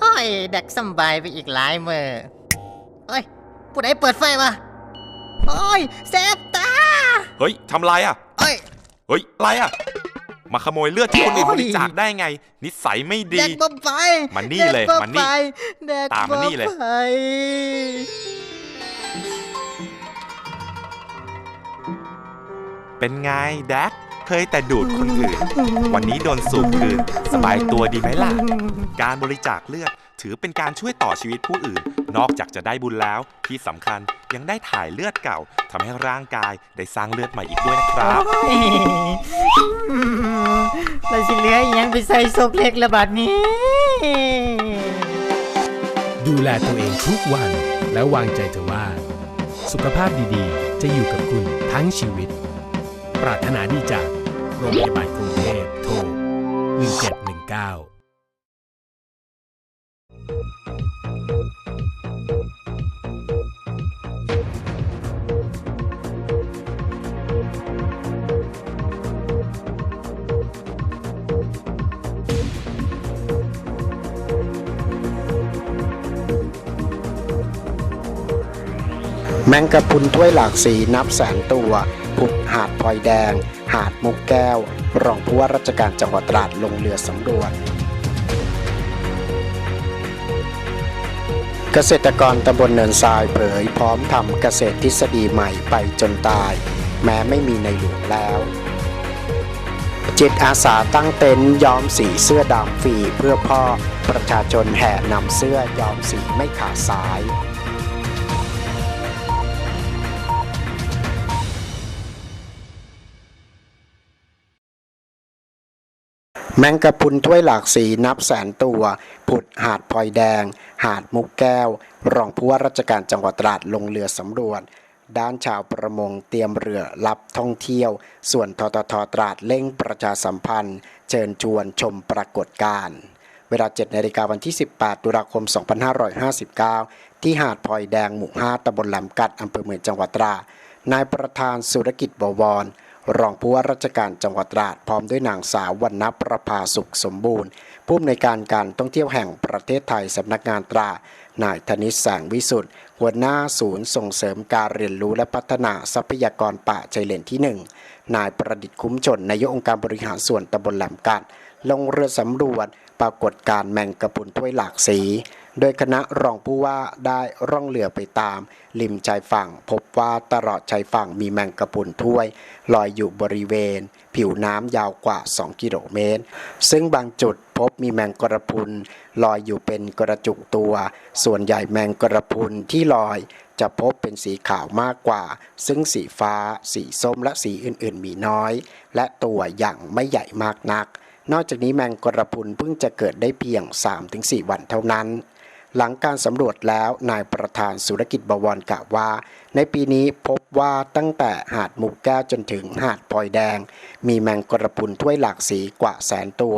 โอ้ยดักสำบายไปอีกหลายมือเฮ้ยผู้ใดเปิดไฟวะโอ้ยแสบตาเฮ้ยทำไรอะ เอ้ยเฮ้ยอะไรอะ มาขโมยเลือดที่คนอื่นโอ้บยริจาคได้ไง นิสัยไม่แดดีกบ่ไปมานี่เลยแดกบ่มานี่ไปแดกตามมานี่เลยบ่ไปเป็นไงแดก เคยแต่ดูดคนอื่น วันนี้โดนสูบคืน สบายตัวดีไหมล่ะ การบริจาคเลือดถือเป็นการช่วยต่อชีวิตผู้อื่น นอกจากจะได้บุญแล้ว ที่สำคัญยังได้ถ่ายเลือดเก่าทำให้ร่างกายได้สร้างเลือดใหม่อีกด้วยนะครับโอ้ยเราสิเหลืออีหยังไปใส่ศพเล็กละบาดนี้ ดูแลตัวเองทุกวัน แล้ววางใจเถอะว่า สุขภาพดีๆ จะอยู่กับคุณทั้งชีวิต ปรารถนาดีจาก โรงพยาบาลกรุงเทพโทร1719แมงกะพรุนถ้วยหลากสีนับแสนตัวผุดหาดพลอยแดงาดมุกแก้ว รองผู้ว่าราชการจังหวัดตราดลงเรือสำรวจ เกษตรกรตำบลเนินทรายเผยพร้อมทำเกษตรทฤษฎีใหม่ไปจนตาย แม้ไม่มีในหลวงแล้ว จิตอาสาตั้งเต็นท์ย้อมสีเสื้อดำฟรีเพื่อพ่อประชาชนแห่นำเสื้อย้อมสีไม่ขาดสาย แมงกะพรุนถ้วยหลากสีนับแสนตัว ผุดหาดพลอยแดง หาดมุกแก้ว รองผู้ว่าราชการจังหวัดตราดลงเรือสำรวจ ด้านชาวประมงเตรียมเรือรับท่องเที่ยว ส่วนทททตราดเร่งประชาสัมพันธ์ เชิญชวนชมปรากฏการณ์เวลา 7 นาฬิกาวันที่ 18 ตุลาคม 2559 ที่หาดพลอยแดงหมู่ 5ตำบลแหลมกัดอำเภอเมืองจังหวัดตราดนายประธานสุรกิจบวร รองผู้ว่าราชการจังหวัดตราดพร้อมด้วยนางสาววรรณประภาสุขสมบูรณ์ ผู้อำนวยการการท่องเที่ยวแห่งประเทศไทยสำนักงานตรา นายธนิษฐ์แสงวิสุทธิ์หัวหน้าศูนย์ส่งเสริมการเรียนรู้และพัฒนาทรัพยากรป่าชายเลนที่ 1 นายประดิษฐ์คุ้มชนนายกองค์การบริหารส่วนตำบลแหลมกัดลงเรือสำรวจ ปรากฏการแมงกะพุนถ้วยหลากสี โดยคณะรองผู้ว่าได้ร่องเรือไปตาม ริมชายฝั่ง พบว่าตลอดชายฝั่งมีแมงกะพุนถ้วย ลอยอยู่บริเวณ ผิวน้ำยาวกว่า 2 กิโลเมตร ซึ่งบางจุดพบมีแมงกระพุนลอยอยู่เป็นกระจุกตัว ส่วนใหญ่แมงกระพุนที่ลอยจะพบเป็นสีขาวมากกว่า ซึ่งสีฟ้า สีส้มและสีอื่นๆ มีน้อย และตัวอย่างไม่ใหญ่มากนัก นอกจากนี้แมงกระพุนเพิ่งจะเกิดได้เพียง 3-4 วันเท่านั้น หลังการสำรวจแล้วนายประธานสุรกิจบวรกล่าวว่า ในปีนี้พบว่าตั้งแต่หาดมุกแก้วจนถึงหาดพลอยแดง มีแมงกระพุนถ้วยหลากสีกว่าแสนตัว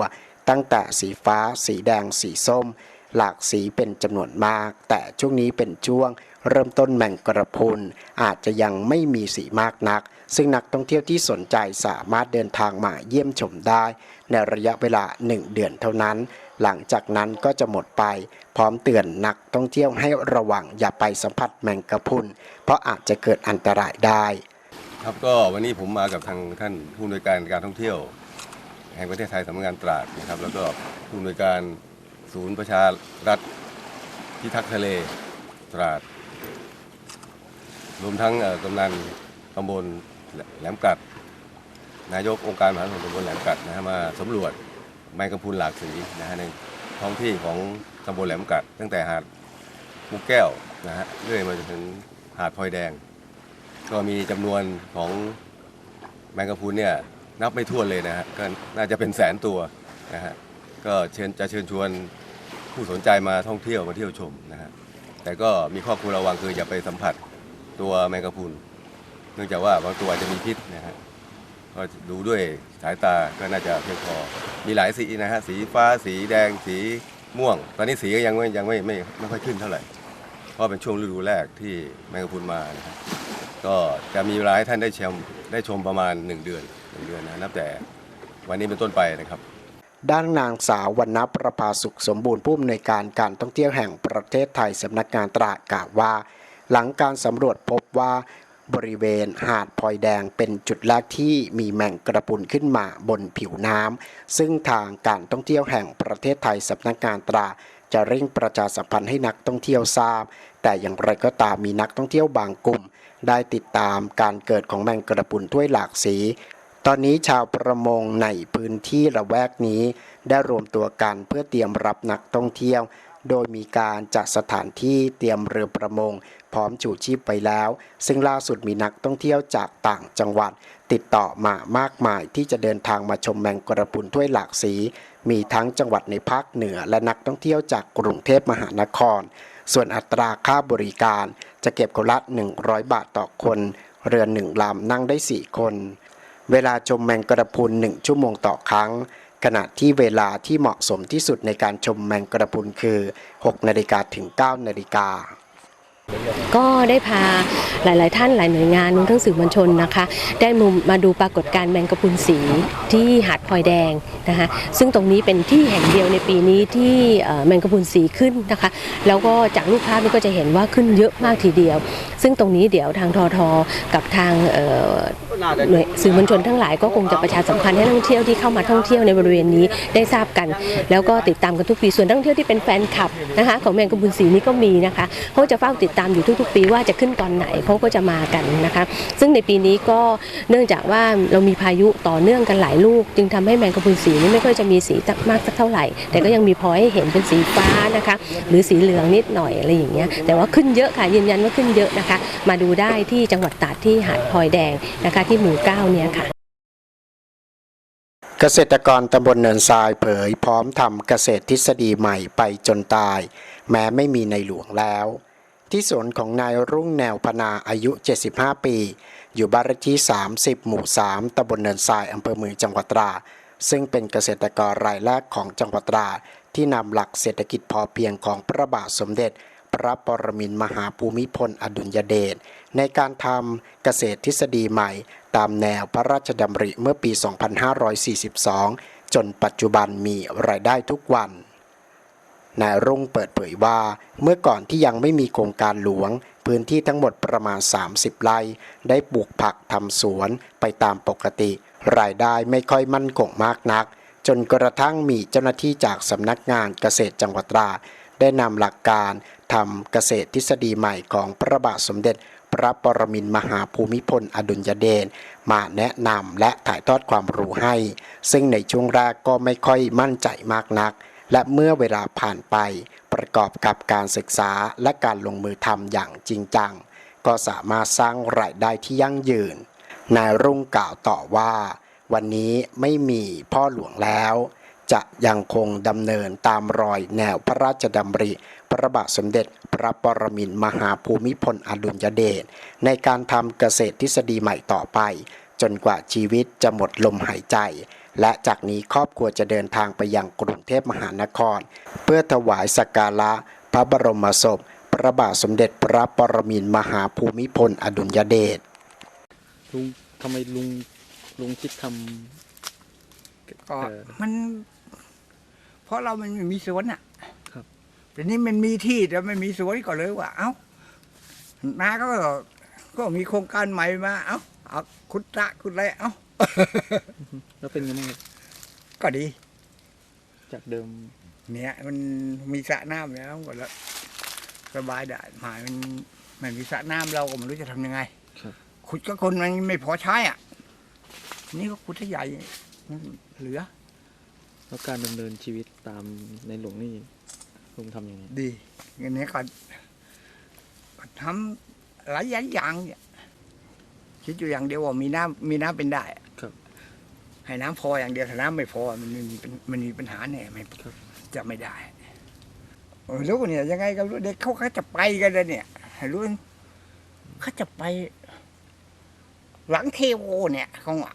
ตั้งแต่สีฟ้า สีแดง สีส้ม หลากสีเป็นจำนวนมาก แต่ช่วงนี้เป็นช่วงเริ่มต้นแมงกระพุนอาจจะยังไม่มีสีมากนัก ซึ่งนักท่องเที่ยวที่สนใจสามารถเดินทางมาเยี่ยมชมได้ ในระยะเวลา 1 เดือนเท่านั้น หลังจากนั้นก็จะหมดไป พร้อมเตือนนักท่องเที่ยวให้ระวังอย่าไปสัมผัสแมงกะพุนเพราะอาจจะเกิดอันตรายได้ ครับก็วันนี้ผมมากับทางท่านผู้อำนวยการการท่องเที่ยว แห่งประเทศไทยสำนักงานตราดนะครับ แล้วก็ผู้อำนวยการศูนย์ประชารัฐพิทักษ์ทะเลตราดรวมทั้งกำนันตำบลแหลมกัด นายกองค์การมหาส่วนตำบลแหลมกัดนะฮะมาสำรวจแมงกะพุนหลากสีนะฮะในท้องที่ของตำบลแหลมกัด ตั้งแต่หาดมุกแก้วนะฮะเรื่อยมาจนถึงหาดพลอยแดง ก็มีจำนวนของแมงกะพรุนเนี่ยนับไม่ถ้วนเลยนะฮะก็น่าจะเป็นแสนตัวนะฮะก็เชิญจะเชิญชวนผู้สนใจมาท่องเที่ยวมาเที่ยวชมนะฮะแต่ก็มีข้อควรระวังคืออย่าไปสัมผัสตัวแมงกะพรุนเนื่องจากว่าบางตัวอาจจะมีพิษนะฮะ ก็ดูด้วยสายตาก็น่าจะเพียงพอ มีหลายสีนะฮะสีฟ้าสีแดงสีม่วง ตอนนี้สีก็ยังไม่ยังไม่ไม่ไม่ค่อยขึ้นเท่าไหร่ เพราะเป็นช่วงฤดูแรกที่แมงกะพรุนมานะครับก็จะมีเวลาให้ท่านได้ชมได้ชมประมาณ 1 เดือนหนึ่งเดือนนะนับแต่วันนี้เป็นต้นไปนะครับด้านนางสาววรรณประภาสุขสมบูรณ์ผู้อำนวยการการท่องเที่ยวแห่งประเทศไทยสำนักงานตราดกล่าวว่า หลังการสำรวจพบว่า บริเวณหาดพลอยแดงเป็นจุดแรกที่มีแมงกระพุนขึ้นมาบนผิวน้ำ ซึ่งทางการท่องเที่ยวแห่งประเทศไทยสำนักงานตราจะเร่งประชาสัมพันธ์ให้นักท่องเที่ยวทราบ แต่อย่างไรก็ตามมีนักท่องเที่ยวบางกลุ่ม ได้ติดตามการเกิดของแมงกระพุนถ้วยหลากสี ตอนนี้ชาวประมงในพื้นที่ละแวกนี้ ได้รวมตัวกันเพื่อเตรียมรับนักท่องเที่ยว โดยมีการจัดสถานที่เตรียมเรือประมง พร้อมชูชีพไปแล้ว ซึ่งล่าสุดมีนักท่องเที่ยวจากต่างจังหวัด ติดต่อมามากมายที่จะเดินทางมาชมแมงกระพุนถ้วยหลากสี มีทั้งจังหวัดในภาคเหนือและนักท่องเที่ยวจากกรุงเทพมหานคร ส่วนอัตราค่าบริการ จะเก็บคนละ 100 บาทต่อคน เรือหนึ่งลำนั่งได้ 4 คน เวลาชมแมงกระพุน1ชั่วโมงต่อครั้ง ขณะที่เวลาที่เหมาะสมที่สุดในการชมแมงกระพุนคือ 6 นาฬิกาถึง 9 นาฬิกาก็ได้พาหลาย ๆ ท่านหลายหน่วยงานรวมทั้งสื่อมวลชนนะคะ ได้มุมมาดูปรากฏการณ์แมงกะพรุนสีที่หาดพลอยแดงนะคะ ซึ่งตรงนี้เป็นที่แห่งเดียวในปีนี้ที่แมงกะพรุนสีขึ้นนะคะ แล้วก็จากรูปภาพนี่ก็จะเห็นว่าขึ้นเยอะมากทีเดียว ซึ่งตรงนี้เดี๋ยวทางทอทอกับทางเหน่วยสื่อมวลชนทั้งหลายก็คงจะประชาสัมพันธ์ให้นักท่องเที่ยวที่เข้ามาท่องเที่ยวในบริเวณนี้ได้ทราบกัน แล้วก็ติดตามกันทุกปีส่วนนักท่องเที่ยวที่เป็นแฟนคลับนะคะของแมงกะพรุนสีนี่ก็มีนะคะเขาจะเฝ้าติดตามอยู่ทุก ๆ ปีว่าจะขึ้นตอนไหนเขาก็จะมากันนะคะซึ่งในปีนี้ก็เนื่องจากว่าเรามีพายุต่อเนื่องกันหลายลูก จึงทำให้แมงกะพรุนสีนี่ไม่ค่อยจะมีสีมากสักเท่าไหร่ แต่ก็ยังมีพอให้เห็นเป็นสีฟ้านะคะหรือสีเหลืองนิดหน่อยอะไรอย่างเงี้ยแต่ว่าขึ้นเยอะค่ะยืนยันว่าขึ้นเยอะนะคะ มาดูได้ที่จังหวัดตราดที่หาดพลอยแดงนะคะที่หมู่เก้าเนี่ยค่ะ เกษตรกรตำบลเนินทรายเผยพร้อมทำเกษตรทฤษฎีใหม่ไปจนตาย แม้ไม่มีในหลวงแล้ว ที่สวนของนายรุ่งแนวพนาอายุ 75 ปี อยู่บ้านเลขที่ 30 หมู่ 3ตำบลเนินทรายอำเภอเมืองจังหวัดตราดซึ่งเป็นเกษตรกรรายแรกของจังหวัดตราดที่นำหลักเศรษฐกิจพอเพียงของพระบาทสมเด็จ พระปรมินมหาภูมิพลอดุลยเดชในการทำเกษตรทฤษฎีใหม่ ตามแนวพระราชดำริเมื่อปี 2542 จนปัจจุบันมีรายได้ทุกวันนายรุ่งเปิดเผยว่า เมื่อก่อนที่ยังไม่มีโครงการหลวง พื้นที่ทั้งหมดประมาณ 30 ไร่ ได้ปลูกผักทำสวนไปตามปกติ รายได้ไม่ค่อยมั่นคงมากนัก จนกระทั่งมีเจ้าหน้าที่จากสำนักงานเกษตรจังหวัดตรา ได้นำหลักการ ทำเกษตรทฤษฎีใหม่ของพระบาทสมเด็จ พระปรมินมหาภูมิพลอดุลยเดชมาแนะนำและถ่ายทอดความรู้ให้ ซึ่งในช่วงแรกก็ไม่ค่อยมั่นใจมากนัก และเมื่อเวลาผ่านไป ประกอบกับการศึกษาและการลงมือทำอย่างจริงจัง ก็สามารถสร้างรายได้ที่ยั่งยืนนายรุ่งกล่าวต่อว่า วันนี้ไม่มีพ่อหลวงแล้ว จะยังคงดำเนินตามรอยแนวพระราชดำริ พระบาทสมเด็จพระปรมินมหาภูมิพลอดุลยเดชในการทำเกษตรทฤษฎีใหม่ต่อไป จนกว่าชีวิตจะหมดลมหายใจ และจากนี้ครอบครัวจะเดินทางไปยังกรุงเทพมหานคร เพื่อถวายสักการะพระบรมศพ พระบาทสมเด็จพระปรมินมหาภูมิพลอดุลยเดชลุงทำไมลุงลุงคิดทำ ก็เออ มัน เพราะเรามันไม่มีสวนอะครับแต่นี้มันมีที่แต่ไม่มีสวนก็เลยว่า เอ้านาก็ก็มีโครงการใหม่มา เอ้าเอาคุดระคุดอะไรเอ้าำแล้วเป็นไงบ้างครับก็ดี จากเดิม เนี่ยมันมีสระน้ำแล้วก็แล้วสบายได้หมายมันไม่มีสระน้ำเราก็ไม่รู้จะทำยังไงครับ ขุดก็คนมันไม่พอใช้อะ นี่ก็ขุดให้ใหญ่มัน เหลือ แล้วการดำเนินชีวิตตามในหลวงนี่ลุงทำยังไงดีเงินนี้ก็ก็ทำหลายอย่างเนี่ยคิดอยู่อย่างเดียวว่ามีน้ำมีน้ำเป็นได้อะครับให้น้ำพออย่างเดียวถ้าน้ำไม่พอมันมีเป็นมันมีปัญหาแน่ไม่ครับจะไม่ได้เออรู้เนี่ยยังไงก็รู้เด็กเขาเขาจะไปกันเลยเนี่ยให้รู้เขาจะไป หลังเทโวเนี่ยเขาอะ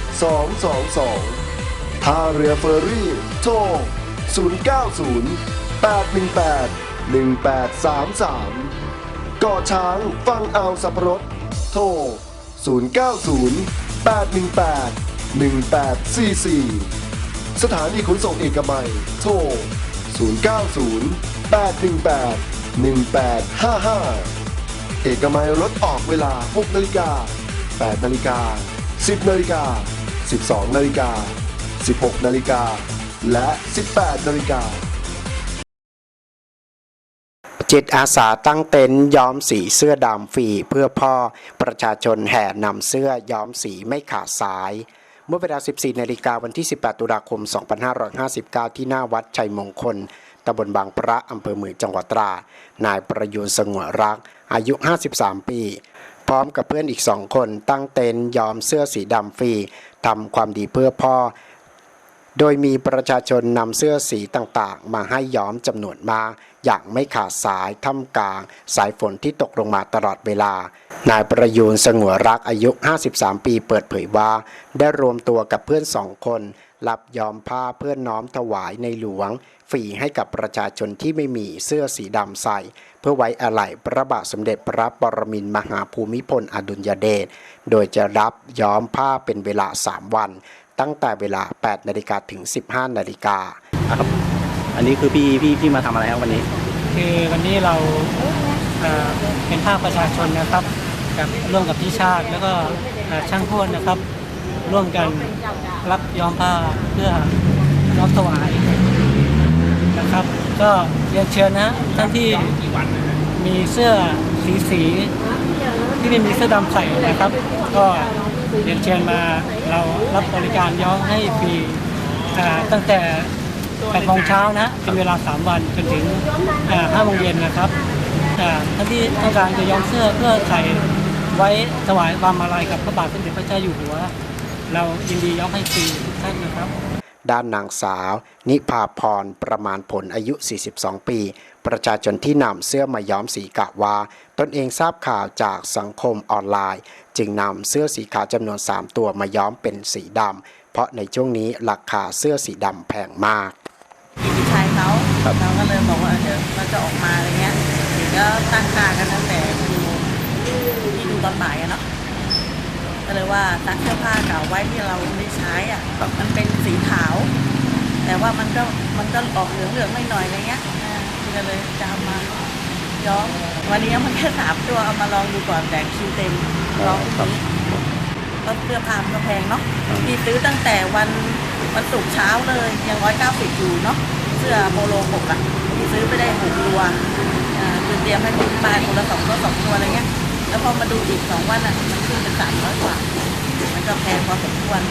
222ท่าเรือเฟอร์รี่ โทร 090 818 1833เกาะช้างฟังเอาสับปะรดโทร 090 818 1844 สถานีขนส่งเอกมัย โทร 090 818 1855 เอกมัยรถออกเวลา 6 นาฬิกา 8 นาฬิกา 10 นาฬิกา 12 นาฬิกา 16 นาฬิกา และ 18 นาฬิกา จิตอาสาตั้งเต็นท์ย้อมสีเสื้อดำฟรีเพื่อพ่อประชาชนแห่นำเสื้อย้อมสีไม่ขาดสาย เมื่อเวลา 14 นาฬิกาวันที่ 18 ตุลาคม 2559 ที่หน้าวัดชัยมงคลตำบลบางพระอำเภอเมืองจังหวัดตรา นายประยูนสงวนรัก อายุ 53 ปี พร้อมกับเพื่อนอีกสองคนตั้งเต็นท์ย้อมเสื้อสีดำฟรี ทำความดีเพื่อพ่อ โดยมีประชาชนนำเสื้อสีต่างๆ มาให้ย้อมจำนวนมากอย่างไม่ขาดสายท่ามกลาง สายฝนที่ตกลงมาตลอดเวลา นายประยูนสงวนรักอายุ 53 ปีเปิดเผยว่า ได้รวมตัวกับเพื่อนสองคนรับย้อมผ้าเพื่อน้อมถวายในหลวงฟรีให้กับประชาชนที่ไม่มีเสื้อสีดำใส่ เพื่อไว้อาลัยพระบาทสมเด็จพระปรมินทรมหาภูมิพลอดุลยเดช โดยจะรับย้อมผ้าเป็นเวลา 3 วัน ตั้งแต่เวลา 8 นาฬิกาถึง 15 นาฬิกาอันนี้คือพี่พี่พี่มาทำอะไรครับวันนี้ คือวันนี้เราเอ่อเป็นภาคประชาชนนะครับกับร่วมกับพี่ชาติแล้วก็เอ่อช่างพวนนะครับ ร่วมกันรับย้อมผ้าเพื่อน้อมถวายนะครับ ก็เรียนเชิญนะท่านที่มีเสื้อสีสีที่ไม่มีเสื้อดำใส่นะครับ ก็เรียนเชิญมาเรารับบริการย้อมให้ฟรีตั้งแต่8โมงเช้านะเป็นเวลา 3 วันจนถึงอ่า5โมงเย็นนะครับท่านที่ต้องการจะย้อมเสื้อเพื่อใส่ไว้ถวายความอาลัยกับพระบาทสมเด็จพระเจ้าอยู่หัว เรายินดีย้อมให้ฟรีท่านนะครับ ด้านนางสาว นิพาพรประมาณผลอายุ 42 ปี ประชาชนที่นำเสื้อมาย้อมสีกะว่า ตนเองทราบข่าวจากสังคมออนไลน์ จึงนำเสื้อสีขาวจำนวน 3 ตัวมาย้อมเป็นสีดำเพราะในช่วงนี้ราคาเสื้อสีดำแพงมากพี่ชายเขาเราก็เลยบอกว่าเดี๋ยวเราจะออกมาอะไรเงี้ยถึงก็ตั้งตากันตั้งแต่ดูที่ดูตอนบ่ายอะเนาะ ก็เลยว่าซักเสื้อผ้าเก่าไว้ที่เราไม่ใช้อะมันเป็นสีขาว แต่ว่ามันก็มันก็ออกเหลืองเหลืองๆหน่อยๆอะไรเงี้ยอ่าก็เลยจะเอามาย้อมวันนี้มันแค่สามตัวเอามาลองดูก่อนแต่คิวเต็มลองตรงนี้ก็เสื้อผ้ามันก็แพงเนาะพี่ซื้อตั้งแต่วันวันศุกร์เช้าเลยยังร้อยเก้าสิบอยู่เนาะเสื้อโปโลหกอะที่ซื้อไปได้หกตัวอ่าคือเตรียมให้คุณป้าคนละสองตัวสองตัวอะไรเงี้ย แล้วพอมาดูอีกสองวันอะ มันขึ้นเป็นสามร้อยกว่า มันก็แพงพอสมควร